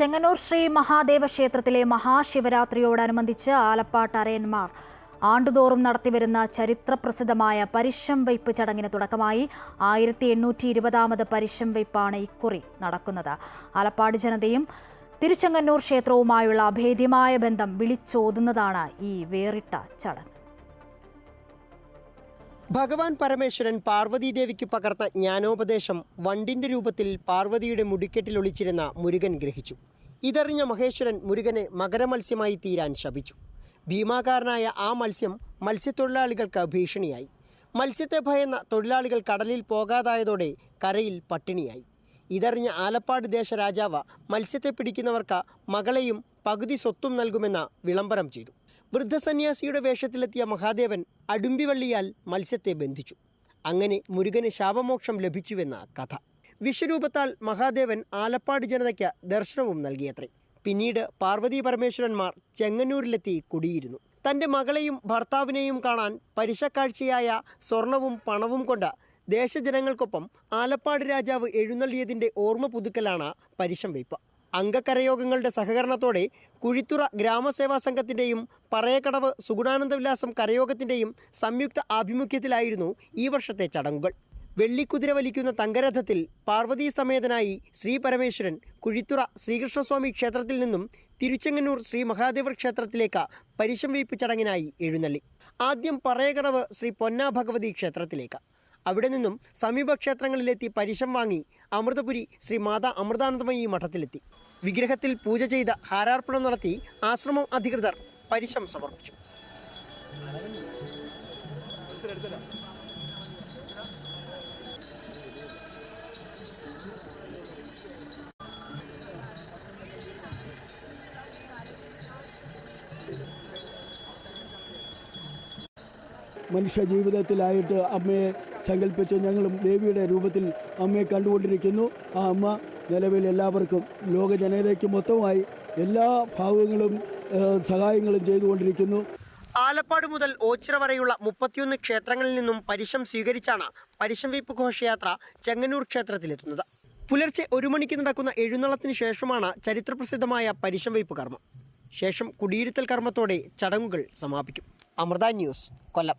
ചെങ്ങന്നൂർ ശ്രീ മഹാദേവ ക്ഷേത്രത്തിലെ മഹാശിവരാത്രിയോടനുബന്ധിച്ച് ആലപ്പാട്ട് അരയന്മാർ ആണ്ടുതോറും നടത്തിവരുന്ന ചരിത്രപ്രസിദ്ധമായ പരിശം വയ്പ് ചടങ്ങിന് തുടക്കമായി ആയിരത്തി എണ്ണൂറ്റി ഇരുപതാമത് പരിശം വയ്പ്പാണ് ഇക്കുറി നടക്കുന്നത്. ആലപ്പാട് ജനതയും തിരുച്ചെങ്ങന്നൂർ ക്ഷേത്രവുമായുള്ള അഭേദ്യമായ ബന്ധം വിളിച്ചോതുന്നതാണ് ഈ വേറിട്ട ചടങ്ങ്. ഭഗവാൻ പരമേശ്വരൻ പാർവതീദേവിക്ക് പകർന്ന ജ്ഞാനോപദേശം വണ്ടിന്റെ രൂപത്തിൽ പാർവതിയുടെ മുടിക്കെട്ടിൽ ഒളിച്ചിരുന്ന മുരുകൻ ഗ്രഹിച്ചു. ഇതറിഞ്ഞ മഹേശ്വരൻ മുരുകനെ മകരമത്സ്യമായി തീരാൻ ശപിച്ചു. ഭീമാകാരനായ ആ മത്സ്യം മത്സ്യത്തൊഴിലാളികൾക്ക് ഭീഷണിയായി. മത്സ്യത്തെ ഭയന്ന തൊഴിലാളികൾ കടലിൽ പോകാതായതോടെ കരയിൽ പട്ടിണിയായി. ഇതറിഞ്ഞ ആലപ്പാട് ദേശരാജാവ് മത്സ്യത്തെ പിടിക്കുന്നവർക്ക് മകളെയും പകുതി സ്വത്തും നൽകുമെന്ന് വിളംബരം ചെയ്തു. വൃദ്ധസന്യാസിയുടെ വേഷത്തിലെത്തിയ മഹാദേവൻ അടുമ്പിവള്ളിയാൽ മത്സ്യത്തെ ബന്ധിച്ചു. അങ്ങനെ മുരുകന് ശാപമോക്ഷം ലഭിച്ചുവെന്ന കഥ. വിശ്വരൂപത്താൽ മഹാദേവൻ ആലപ്പാട് ജനതയ്ക്ക് ദർശനവും നൽകിയത്രേ. പിന്നീട് പാർവതി പരമേശ്വരന്മാർ ചെങ്ങന്നൂരിലെത്തി കുടിയിരുന്നു. തന്റെ മകളെയും ഭർത്താവിനെയും കാണാൻ പരിശക്കാഴ്ചയായ സ്വർണവും പണവും കൊണ്ട് ദേശജനങ്ങൾക്കൊപ്പം ആലപ്പാട് രാജാവ് എഴുന്നള്ളിയതിന്റെ ഓർമ്മ പുതുക്കലാണ് പരിശം വയ്പ് അംഗകരയോഗങ്ങളുടെ സഹകരണത്തോടെ കുഴിത്തുറ ഗ്രാമസേവാ സംഘത്തിന്റെയും പറയക്കടവ് സുഗുണാനന്ദവിലാസം കരയോഗത്തിന്റെയും സംയുക്ത ആഭിമുഖ്യത്തിലായിരുന്നു ഈ വർഷത്തെ ചടങ്ങുകൾ. വെള്ളിക്കുതിര വലിക്കുന്ന തങ്കരഥത്തിൽ പാർവതീ സമേതനായി ശ്രീ പരമേശ്വരൻ കുഴിത്തുറ ശ്രീകൃഷ്ണസ്വാമി ക്ഷേത്രത്തിൽ നിന്നും തിരുച്ചെങ്ങന്നൂർ ശ്രീ മഹാദേവർ ക്ഷേത്രത്തിലേക്ക് പരിശം വയ്പ്പ് ചടങ്ങിനായി എഴുന്നള്ളി. ആദ്യം പറയകടവ് ശ്രീ പൊന്നാ ഭഗവതി ക്ഷേത്രത്തിലേക്ക്. അവിടെ നിന്നും സമീപ ക്ഷേത്രങ്ങളിലെത്തി പരിശം വാങ്ങി അമൃതപുരി ശ്രീ മാതാ അമൃതാനന്ദമയി മഠത്തിലെത്തി. വിഗ്രഹത്തിൽ പൂജ ചെയ്ത് ഹാരാർപ്പണം നടത്തി ആശ്രമം അധികൃതർ പരിശം സമർപ്പിച്ചു. മനുഷ്യ ജീവിതത്തിലായിട്ട് അമ്മയെ സങ്കല്പിച്ച് ഞങ്ങളും ദേവിയുടെ രൂപത്തിൽ അമ്മയെ കണ്ടുകൊണ്ടിരിക്കുന്നു. ആ അമ്മ നിലവിൽ എല്ലാവർക്കും ലോക ജനതയ്ക്ക് മൊത്തമായി എല്ലാ ഭാഗങ്ങളും സഹായങ്ങളും ചെയ്തുകൊണ്ടിരിക്കുന്നു. ആലപ്പാട് മുതൽ ഓച്ചിറ വരെയുള്ള മുപ്പത്തിയൊന്ന് ക്ഷേത്രങ്ങളിൽ നിന്നും പരിശം സ്വീകരിച്ചാണ് പരിശം വീപ്പ് ഘോഷയാത്ര ചെങ്ങന്നൂർ ക്ഷേത്രത്തിലെത്തുന്നത്. പുലർച്ചെ ഒരു മണിക്ക് നടക്കുന്ന എഴുന്നള്ളത്തിന് ശേഷമാണ് ചരിത്രപ്രസിദ്ധമായ പരിശം വയ്പ് കർമ്മം. ശേഷം കുടിയിരുത്തൽ കർമ്മത്തോടെ ചടങ്ങുകൾ സമാപിക്കും. അമൃത ന്യൂസ് കൊല്ലം.